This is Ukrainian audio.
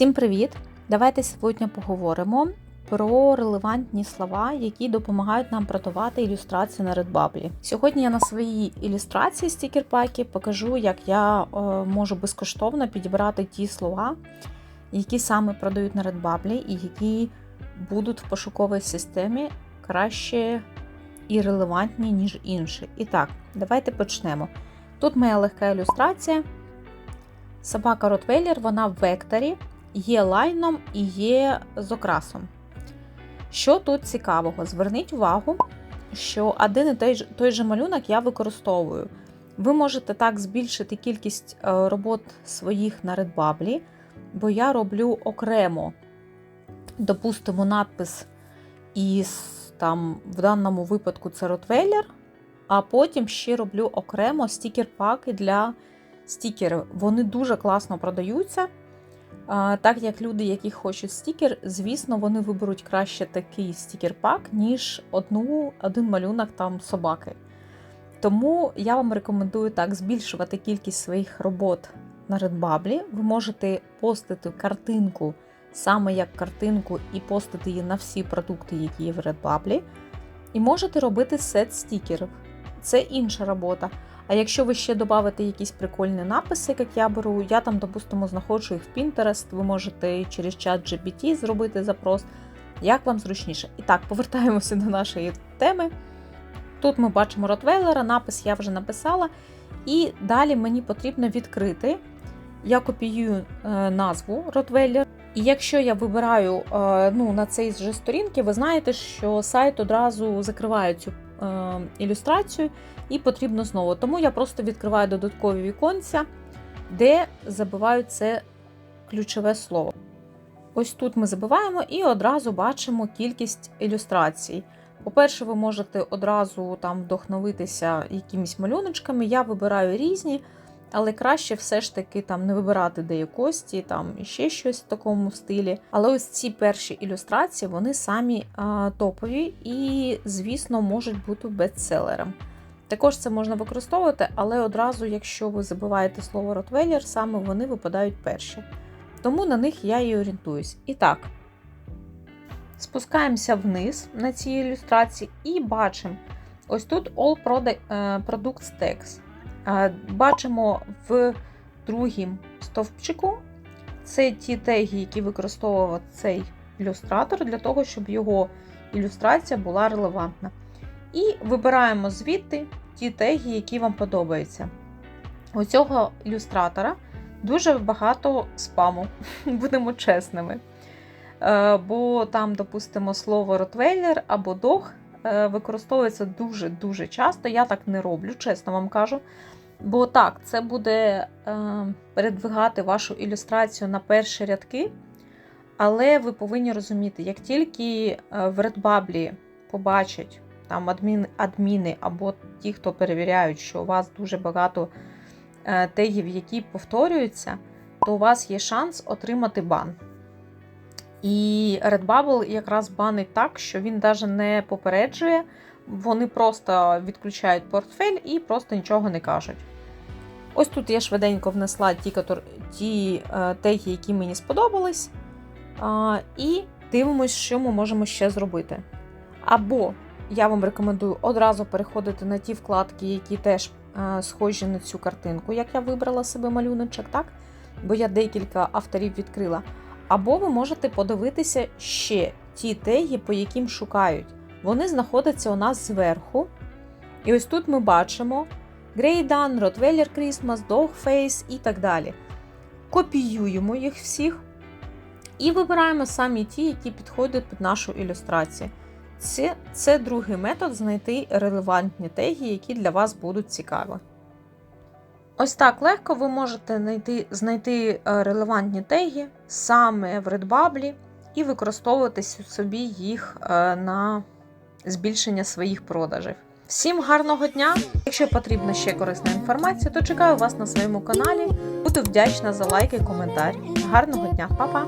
Всім привіт! Давайте сьогодні поговоримо про релевантні слова, які допомагають нам продавати ілюстрації на Redbubble. Сьогодні я на своїй ілюстрації стікер-пакі покажу, як я е, можу безкоштовно підібрати ті слова, які саме продають на Redbubble і які будуть в пошуковій системі краще і релевантні, ніж інші. І так, давайте почнемо. Тут моя легка ілюстрація. Собака Ротвейлер, вона в векторі, є лайном і є з окрасом. Що тут цікавого? Зверніть увагу, що один і той, той же малюнок я використовую. Ви можете так збільшити кількість е, робот своїх на Redbubble, бо я роблю окремо, допустимо, надпис із там, в даному випадку це Ротвейлер, а потім ще роблю окремо стікер-паки для стікерів. Вони дуже класно продаються. Так як люди, які хочуть стікер, звісно, вони виберуть краще такий стікер-пак, ніж одну, один малюнок там собаки. Тому я вам рекомендую так збільшувати кількість своїх робот на Redbubble. Ви можете постити картинку саме як картинку, і постити її на всі продукти, які є в Redbubble. І можете робити сет стікерів. Це інша робота. А якщо ви ще додавите якісь прикольні написи, як я беру, я там, допустимо, знаходжу їх в Pinterest, ви можете через чат GPT зробити запрос, як вам зручніше. І так, повертаємося до нашої теми. Тут ми бачимо Ротвейлера, напис я вже написала. І далі мені потрібно відкрити. Я копіюю е, назву Ротвейлер. І якщо я вибираю е, ну, на цій же сторінці, ви знаєте, що сайт одразу закриває цю ілюстрацію і потрібно знову. Тому я просто відкриваю додаткові віконця, де забиваю це ключове слово. Ось тут ми забиваємо і одразу бачимо кількість ілюстрацій. По-перше, ви можете одразу там вдохновитися якимись малюночками. Я вибираю різні, але краще все ж таки там не вибирати де кості, там ще щось в такому стилі. Але ось ці перші ілюстрації, вони самі а, топові і, звісно, можуть бути бестселером. Також це можна використовувати, але одразу, якщо ви забиваєте слово Ротвейлер, саме вони випадають перші. Тому на них я і орієнтуюсь. І так, спускаємося вниз на цій ілюстрації і бачимо: ось тут All Products Tags. Бачимо в другім стовпчику це ті теги, які використовував цей ілюстратор, для того, щоб його ілюстрація була релевантна. І вибираємо звідти ті теги, які вам подобаються. У цього ілюстратора дуже багато спаму, будемо чесними. Е, бо там, допустимо, слово ротвейлер або дог використовується дуже-дуже часто. Я так не роблю, чесно вам кажу. Бо так, це буде е, передвигати вашу ілюстрацію на перші рядки. Але ви повинні розуміти, як тільки е, в Redbubble побачать там адмін, адміни або ті, хто перевіряють, що у вас дуже багато е, тегів, які повторюються, то у вас є шанс отримати бан. І Redbubble якраз банить так, що він навіть не попереджує, вони просто відключають портфель і просто нічого не кажуть. Ось тут я швиденько внесла ті ті е, теги, які мені сподобались. І дивимось, що ми можемо ще зробити. Або я вам рекомендую одразу переходити на ті вкладки, які теж е, схожі на цю картинку, як я вибрала себе малюночок, так? бо я декілька авторів відкрила. Або ви можете подивитися ще ті теги, по яким шукають. Вони знаходяться у нас зверху. І ось тут ми бачимо Grey Dawn, Rottweiler Christmas, Dogface і так далі. Копіюємо їх всіх і вибираємо самі ті, які підходять під нашу ілюстрацію. Це, це другий метод знайти релевантні теги, які для вас будуть цікаві. Ось так легко ви можете знайти знайти е, релевантні теги саме в Redbubble і використовувати собі їх е, на збільшення своїх продажів. Всім гарного дня! Якщо потрібна ще корисна інформація, то чекаю вас на своєму каналі. Буду вдячна за лайки, коментар. Гарного дня, Па-па!